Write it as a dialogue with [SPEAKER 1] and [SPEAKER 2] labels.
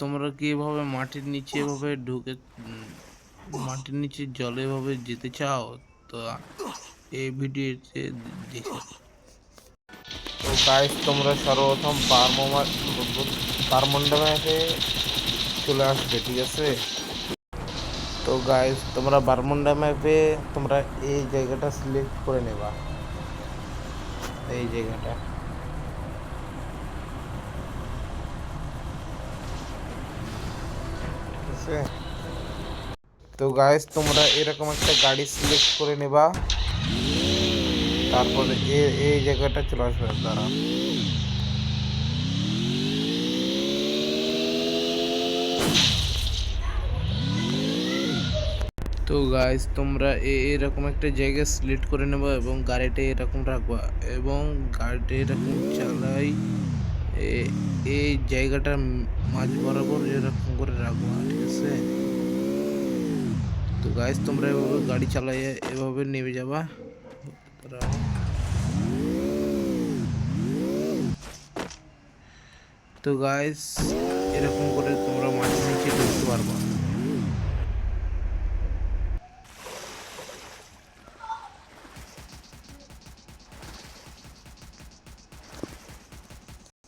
[SPEAKER 1] তোমরা কি এভাবে মাটির নিচে এভাবে ঢুকে মাটির নিচে জলে এভাবে যেতে চাও? তো এই ভিডিওতে দেখো।
[SPEAKER 2] তো গাইস তোমরা সর্বপ্রথম বারমোমা বারমন্ডা ম্যাপে চলে আসবে, ঠিক আছে? তো গাইস তোমরা বারমুন্ডা ম্যাপে তোমরা এই জায়গাটা সিলেক্ট করে নেবা। এই জায়গাটা। আছে। তো গাইস তোমরা এরকম একটা গাড়ি সিলেক্ট করে নেবা। তারপরে এই জায়গাটা চলে আসবে, দাঁড়া।
[SPEAKER 1] তো গাইস তোমরা এরকম একটা জায়গা সিলেক্ট করে নেবে এবং গাড়িটা এরকম রাখবা এবং গাড়িটা এরকম চালাই। এই জায়গাটা মাঝ বরাবর এরকম করে রাখবা, ঠিক আছে? তো গাইজ তোমরা এভাবে গাড়ি চালাইয়ে এভাবে নেমে যাবা। তো গাইস এরকম করে তোমরা মাঝে নিচে ঢুকতে পারবা।